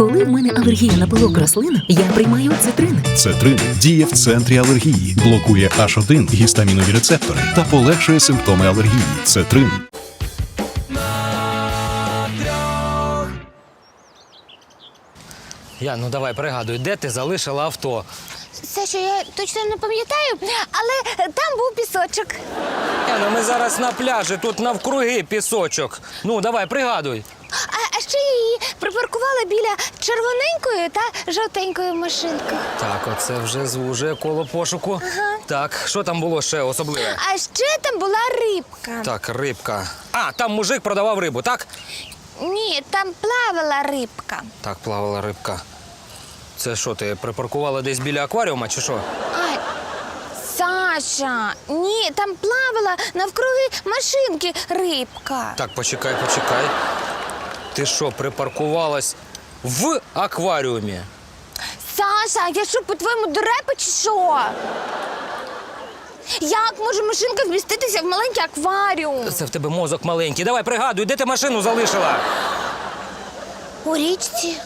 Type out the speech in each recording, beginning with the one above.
Коли в мене алергія на пилок рослин, я приймаю цитрин. Цетрин діє в центрі алергії, блокує H1 гістамінові рецептори та полегшує симптоми алергії. Цетрин. Я, ну давай пригадуй, де ти залишила авто? Саша, я точно не пам'ятаю, але там був пісочок. Я, ну ми зараз на пляжі, тут навкруги пісочок. Ну, давай, пригадуй. Ще її припаркувала біля червоненької та жовтенької машинки. Так, оце вже звужує коло пошуку. Так, що там було ще особливе? А ще там була рибка. Так, рибка. А, там мужик продавав рибу, так? Ні, там плавала рибка. Так, плавала рибка. Це що, ти припаркувала десь біля акваріума чи що? Ай, Саша, ні, там плавала навкруги машинки рибка. Так, почекай, почекай. Ти що, припаркувалась в акваріумі? Саша, я що, по-твоєму дурепа чи що? Як може машинка вміститися в маленький акваріум? Це в тебе мозок маленький. Давай пригадуй, де ти машину залишила? У річці.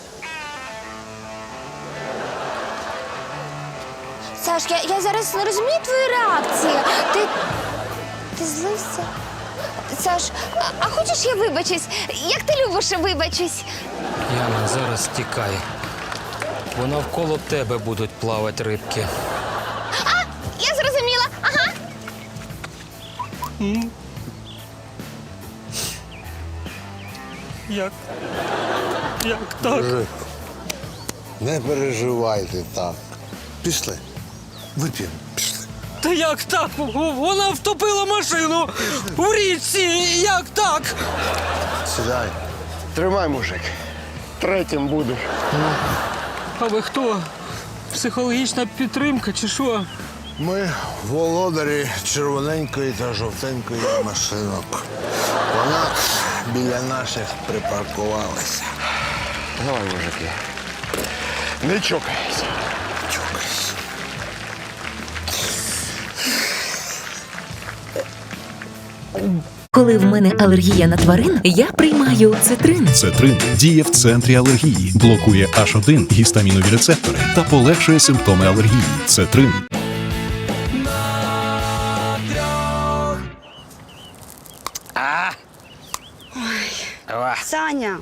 Саш, я, я зараз не розумію твою реакцію. Ти. Ти злився? Саш, а, а хочеш я вибачусь? Як ти любиш вибачусь? Яна, зараз тікай. Бо навколо тебе будуть плавати рибки. А, Я зрозуміла. Ага. Як? Як так? Не переживайте так. Пішли. Вип'ємо. Та як так? Вона втопила машину у річці. Як так? Сідай. Тримай, мужик. Третім будеш. А ви хто? Психологічна підтримка чи що? Ми володарі червоненької та жовтенької машинок. Вона біля наших припаркувалася. Давай, мужики. Не. Чокайся. Коли в мене алергія на тварин, я приймаю цитрин. Цетрин діє в центрі алергії, блокує H1 гістамінові рецептори та полегшує симптоми алергії. Цетрин. Ой. Саня,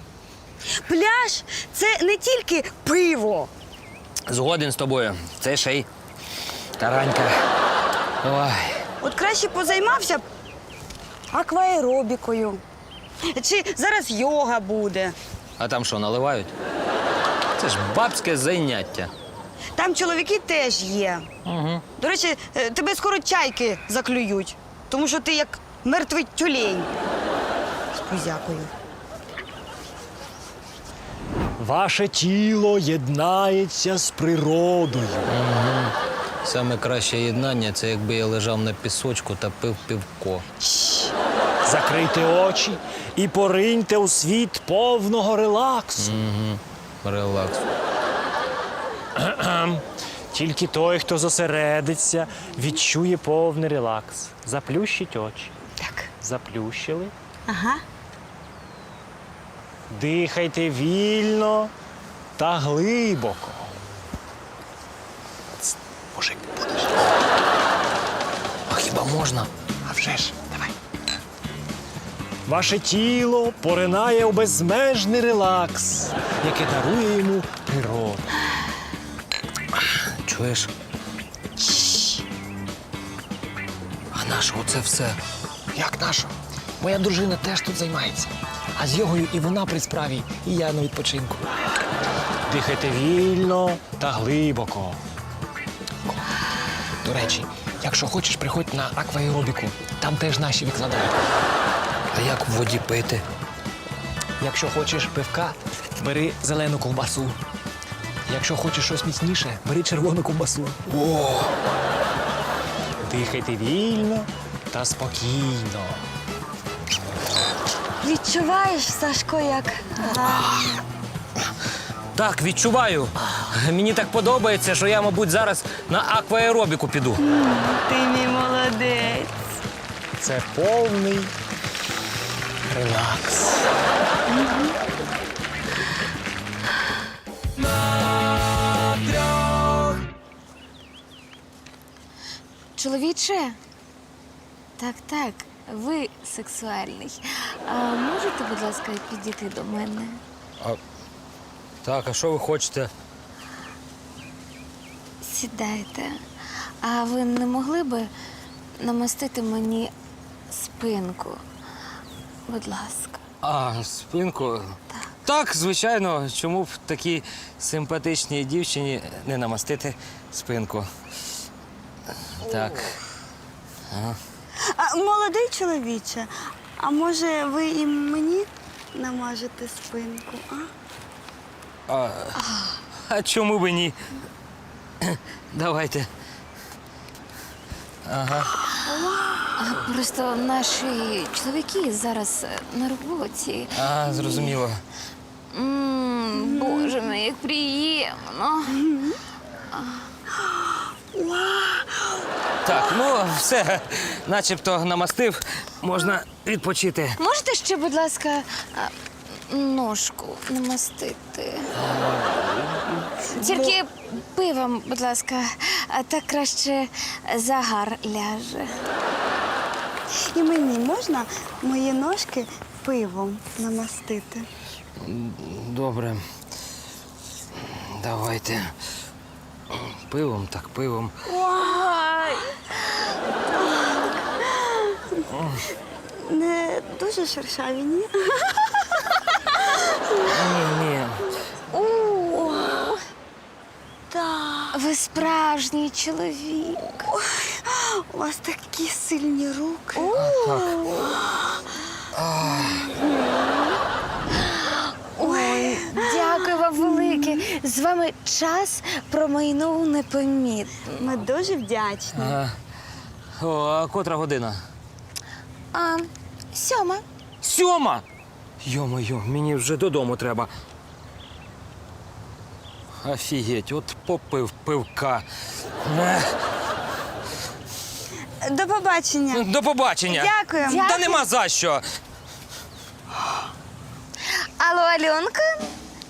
пляж це не тільки пиво. Згоден з тобою. Це ще й таранька. Ой. От краще позаймався б акваеробікою. Чи зараз йога буде. А там що, наливають? Це ж бабське заняття. Там чоловіки теж є. Угу. До речі, е, тебе скоро чайки заклюють, тому що ти як мертвий тюлень. З кузякою. Ваше тіло єднається з природою. Саме краще єднання це якби я лежав на пісочку та пив пивко. Закрийте очі і пориньте у світ повного релаксу. Релакс. Тільки той, хто зосередиться, відчує повний релакс. Заплющіть очі. Так. Заплющили. Ага. Дихайте вільно та глибоко. Мужик, будеш. А хіба можна? А вже ж. Ваше тіло поринає у безмежний релакс, який дарує йому природа. Чуєш? А наше оце все? Як наша? Моя дружина теж тут займається. А з йогою і вона при справі, і я на відпочинку. Дихайте вільно та глибоко. До речі, якщо хочеш, приходь на акваеробіку. Там теж наші викладають. Як в воді пити? Якщо хочеш пивка, бери зелену ковбасу. Якщо хочеш щось міцніше, бери червону ковбасу. О! Дихайте вільно та спокійно. Відчуваєш, Сашко, як Так, відчуваю. Мені так подобається, що я, мабуть, зараз на акваеробіку піду. ти мій молодець. Це повний Чоловіче? Так, так, ви сексуальний. А можете, будь ласка, підійти до мене? Так, а що ви хочете? Сідайте. А ви не могли би намастити мені спинку? Будь ласка. А, спинку? Так. звичайно, чому б такій симпатичній дівчині не намастити спинку? Так. А, молодий чоловіче, а може ви і мені намажете спинку? А? А чому б ні? Давайте. А, Просто наші чоловіки зараз е, на роботі. А, зрозуміло. м Боже мій, як приємно. Так, ну все, начебто намастив, можна відпочити. Можете ще, будь ласка, а, ножку намастити? Тільки пивом, будь ласка, а так краще загар ляже. І мені можна мої ножки пивом намастити? Добре. Давайте. Пивом, так, пивом. Не дуже шершаві, ні? Ні, ні. Ви справжній чоловік. У вас такі сильні руки. Ой, дякую вам велике. З вами час промайнув непомітно. Ми дуже вдячні. Ага. О, а котра година? А, сьома. Сьома! Йо-моє, мені вже додому треба. Офігеть, от попив пивка. Ех, До побачення. До побачення. Дякую. Та нема за що. Алло, Альонка.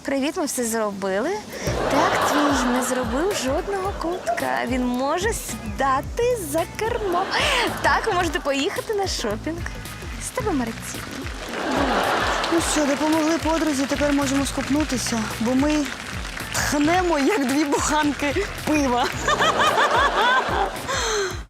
Привіт, ми все зробили. Так, твій не зробив жодного кутка. Він може здати за кермо. Так, ви можете поїхати на шопінг. З тебе Марцін. Ну що, допомогли подрузі, тепер можемо скупнутися, бо ми тхнемо, як дві буханки пива.